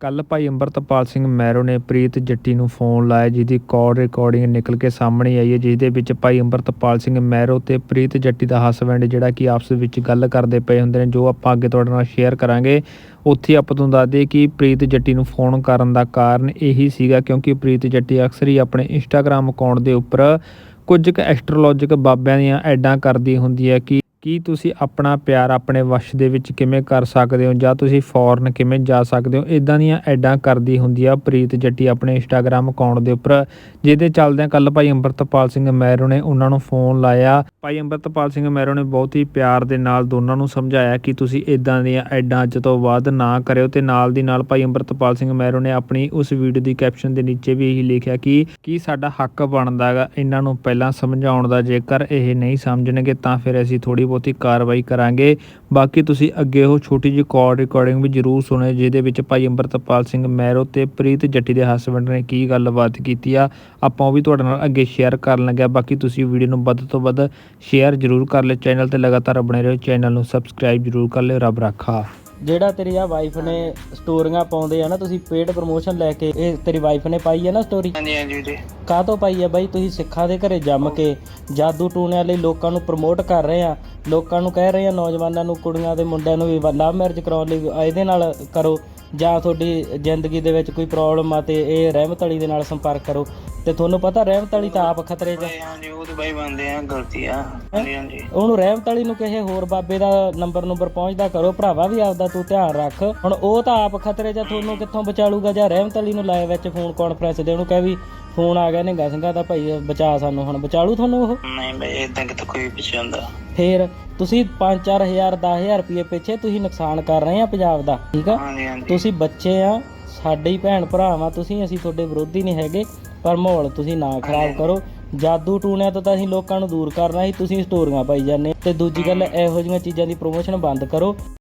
ਕੱਲ ਭਾਈ ਅੰਮ੍ਰਿਤਪਾਲ ਸਿੰਘ ਮੈਰੋ ਨੇ ਪ੍ਰੀਤ ਜੱਟੀ ਨੂੰ ਫੋਨ ਲਾਇਆ, ਜਿਹਦੀ ਕਾਲ ਰਿਕਾਰਡਿੰਗ ਨਿਕਲ ਕੇ ਸਾਹਮਣੇ ਆਈ ਹੈ ਜਿਸ ਦੇ ਵਿੱਚ ਭਾਈ ਅੰਮ੍ਰਿਤਪਾਲ ਸਿੰਘ ਮੈਰੋ ਤੇ ਪ੍ਰੀਤ ਜੱਟੀ ਦਾ ਹਸਬੈਂਡ ਜਿਹੜਾ ਕਿ ਆਪਸ ਵਿੱਚ ਗੱਲ ਕਰਦੇ ਪਏ ਹੁੰਦੇ ਨੇ, ਜੋ ਆਪਾਂ ਅੱਗੇ ਤੁਹਾਡੇ ਨਾਲ ਸ਼ੇਅਰ ਕਰਾਂਗੇ। ਉੱਥੇ ਆਪਾਂ ਤੁਹਾਨੂੰ ਦੱਸ ਦਈਏ ਕਿ ਪ੍ਰੀਤ ਜੱਟੀ ਨੂੰ ਫੋਨ ਕਰਨ ਦਾ ਕਾਰਨ ਇਹੀ ਸੀਗਾ, ਕਿਉਂਕਿ ਪ੍ਰੀਤ ਜੱਟੀ ਅਕਸਰ ਹੀ ਆਪਣੇ ਇੰਸਟਾਗ੍ਰam ਅਕਾਊਂਟ ਦੇ ਉੱਪਰ ਕੁਝ ਕੁ ਐਸਟ੍ਰੋਲੋਜਿਕ ਬਾਬਿਆਂ ਦੀਆਂ ਐਡਾਂ ਕਰਦੀ ਹੁੰਦੀ ਹੈ ਕਿ ਕੀ ਤੁਸੀਂ ਆਪਣਾ ਪਿਆਰ ਆਪਣੇ ਵਸ਼ ਦੇ ਵਿੱਚ ਕਿਵੇਂ ਕਰ ਸਕਦੇ ਹੋ? ਜਾਂ ਤੁਸੀਂ ਫੋਰਨ ਕਿਵੇਂ ਜਾ ਸਕਦੇ ਹੋ? ਇਦਾਂ ਦੀਆਂ ਐਡਾਂ ਕਰਦੀ ਹੁੰਦੀ ਆ ਪ੍ਰੀਤ ਜੱਟੀ ਆਪਣੇ ਇੰਸਟਾਗ੍ਰam ਅਕਾਊਂਟ ਦੇ ਉੱਪਰ, ਜਿਹਦੇ ਚੱਲਦਿਆਂ ਕੱਲ ਭਾਈ ਅੰਮ੍ਰਿਤਪਾਲ ਸਿੰਘ ਮਹਿਰੋ ਨੇ ਉਹਨਾਂ ਨੂੰ ਫੋਨ ਲਾਇਆ। ਭਾਈ ਅੰਮ੍ਰਿਤਪਾਲ ਸਿੰਘ ਮਹਿਰੋ ਨੇ ਬਹੁਤ ਹੀ ਪਿਆਰ ਦੇ ਨਾਲ ਦੋਨਾਂ ਨੂੰ ਸਮਝਾਇਆ ਕਿ ਤੁਸੀਂ ਇਦਾਂ ਦੀਆਂ ਐਡਾਂ ਅੱਜ ਤੋਂ ਬਾਅਦ ਨਾ ਕਰਿਓ ਤੇ ਨਾਲ ਦੀ ਨਾਲ ਭਾਈ ਅੰਮ੍ਰਿਤਪਾਲ ਸਿੰਘ ਮਹਿਰੋ ਨੇ ਆਪਣੀ ਉਸ ਵੀਡੀਓ ਦੀ ਕੈਪਸ਼ਨ ਦੇ ਨੀਚੇ ਵੀ ਇਹੀ ਲਿਖਿਆ ਕਿ ਕੀ ਸਾਡਾ ਹੱਕ ਬਣਦਾ ਹੈਗਾ ਇਹਨਾਂ ਨੂੰ ਪਹਿਲਾਂ ਸਮਝਾਉਣ ਦਾ, ਜੇਕਰ ਇਹ ਨਹੀਂ ਸਮਝਣਗੇ ਤਾਂ ਫਿਰ ਅਸੀਂ ਥੋੜੀ ਬਹੁਤੀ ਕਾਰਵਾਈ ਕਰਾਂਗੇ। ਬਾਕੀ ਤੁਸੀਂ ਅੱਗੇ ਉਹ ਛੋਟੀ ਜਿਹੀ ਕਾਲ ਰਿਕਾਰਡਿੰਗ ਵੀ ਜ਼ਰੂਰ ਸੁਣਿਓ ਜਿਹਦੇ ਵਿੱਚ ਭਾਈ ਅੰਮ੍ਰਿਤਪਾਲ ਸਿੰਘ ਮੈਰੋ ਤੇ ਪ੍ਰੀਤ ਜੱਟੀ ਦੇ ਹਸਬੰਡ ਨੇ ਕੀ ਗੱਲਬਾਤ ਕੀਤੀ ਆ, ਆਪਾਂ ਉਹ ਵੀ ਤੁਹਾਡੇ ਨਾਲ ਅੱਗੇ ਸ਼ੇਅਰ ਕਰਨ ਲੱਗਿਆ। ਬਾਕੀ ਤੁਸੀਂ ਵੀਡੀਓ ਨੂੰ ਵੱਧ ਤੋਂ ਵੱਧ ਸ਼ੇਅਰ ਜ਼ਰੂਰ ਕਰ ਲਿਓ ਚੈਨਲ ਤੇ ਲਗਾਤਾਰ ਬਣੇ ਰਹੋ ਚੈਨਲ ਨੂੰ ਸਬਸਕ੍ਰਾਈਬ ਜ਼ਰੂਰ ਕਰ ਲਿਓ, ਰੱਬ ਰਾਖਾ। ਜਿਹੜਾ ਤੇਰੀ ਆ ਵਾਈਫ ਨੇ ਸਟੋਰੀਆਂ ਪਾਉਂਦੇ ਆ ਨਾ ਤੁਸੀਂ ਪੇਡ ਪ੍ਰੋਮੋਸ਼ਨ ਲੈ ਕੇ ਇਹ ਤੇਰੀ ਵਾਈਫ ਨੇ ਪਾਈ ਆ ਨਾ ਸਟੋਰੀ ਹਾਂਜੀ ਹਾਂਜੀ ਵੀਰੇ। ਕਾਹ ਤੋਂ ਪਾਈ ਆ ਬਾਈ? ਤੁਸੀਂ ਸਿੱਖਾਂ ਦੇ ਘਰੇ ਜੰਮ ਕੇ ਜਾਦੂ ਟੂਣਿਆਂ ਲਈ ਲੋਕਾਂ ਨੂੰ ਪ੍ਰਮੋਟ ਕਰ ਰਹੇ ਆ ਲੋਕਾਂ ਨੂੰ ਕਹਿ ਰਹੇ ਆ ਨੌਜਵਾਨਾਂ ਨੂੰ ਕੁੜੀਆਂ ਦੇ ਮੁੰਡਿਆਂ ਨੂੰ ਵੀ ਲਵ ਮੈਰਿਜ ਕਰਾਉਣ ਲਈ ਇਹਦੇ ਨਾਲ ਕਰੋ ਜਾਂ ਤੁਹਾਡੀ ਜ਼ਿੰਦਗੀ ਦੇ ਵਿੱਚ ਕੋਈ ਪ੍ਰੋਬਲਮ ਆ ਤੇ ਇਹ ਰਹਿਮਤ ਅਲੀ ਦੇ ਨਾਲ ਸੰਪਰਕ ਕਰੋ। ਤੇ ਤੁਹਾਨੂੰ ਪਤਾ ਰਹਿਮਤ ਅਲੀ ਤਾਂ ਆਪ ਖਤਰੇ 'ਚ ਆ। ਹਾਂਜੀ ਉਹ ਤੇ ਬਾਈ ਬੰਦੇ ਆ ਗਲਤੀ ਆ। ਹਾਂਜੀ ਹਾਂਜੀ। ਉਹਨੂੰ ਰਹਿਮਤ ਅਲੀ ਨੂੰ ਕਿਸੇ ਹੋਰ ਬਾਬੇ ਦਾ ਨੰਬਰ ਨੰਬਰ ਪਹੁੰਚਦਾ ਕਰੋ ਭਰਾਵਾ ਵੀ ਆਪਦਾ ਤੂੰ ਧਿਆਨ ਰੱਖ। ਹੁਣ ਉਹ ਤਾਂ ਆਪ ਖਤਰੇ 'ਚ ਆ, ਤੁਹਾਨੂੰ ਕਿੱਥੋਂ ਬਚਾਲੂਗਾ? ਜਾਂ ਰਹਿਮਤ ਅਲੀ ਨੂੰ ਲਾਇਆ ਵਿੱਚ ਫੋਨ ਕਾਨਫਰੰਸ ਦੇ ਉਹਨੂੰ ਕਹਿ ਵੀ ਫੋਨ ਆ ਗਿਆ ਨਿੰਗਾ ਸਿੰਘਾ ਦਾ ਭਾਈ ਬਚਾ ਸਾਨੂੰ ਹੁਣ ਬਚਾਲੂ ਤੁਹਾਨੂੰ ਉਹ? ਨਹੀਂ ਬਾਈ ਇਦਾਂ ਕਿਤੇ ਕੋਈ ਪਿੱਛੇ ਹੁੰਦਾ। ਫੇਰ ਤੁਸੀਂ 5-4000 10000 ਰੁਪਏ ਪਿੱਛੇ ਤੁਸੀਂ ਨੁਕਸਾਨ ਕਰ ਰਹੇ ਆ ਪੰਜਾਬ ਦਾ ਠੀਕ ਆ? ਹਾਂਜੀ ਹਾਂਜੀ। ਤੁਸੀਂ ਬੱਚੇ ਆ ਸਾਡੇ ਹੀ ਭੈਣ ਭਰਾ ਤੁਸੀਂ ਅਸੀਂ ਤੁਹਾਡੇ ਵਿਰੋਧੀ ਨਹੀਂ ਹੈਗੇ। ਪਰ ਮਾਹੌਲ ਤੁਸੀਂ ਨਾ ਖਰਾਬ ਕਰੋ। ਜਾਦੂ ਟੂਣਿਆਂ ਤੋਂ ਤਾਂ ਅਸੀਂ ਲੋਕਾਂ ਨੂੰ ਦੂਰ ਕਰਨਾ ਸੀ ਤੁਸੀਂ ਸਟੋਰੀਆਂ ਪਾਈ ਜਾਂਦੇ ਤੇ ਦੂਜੀ ਗੱਲ ਇਹੋ ਜਿਹੀਆਂ ਚੀਜ਼ਾਂ ਦੀ ਪ੍ਰੋਮੋਸ਼ਨ ਬੰਦ ਕਰੋ।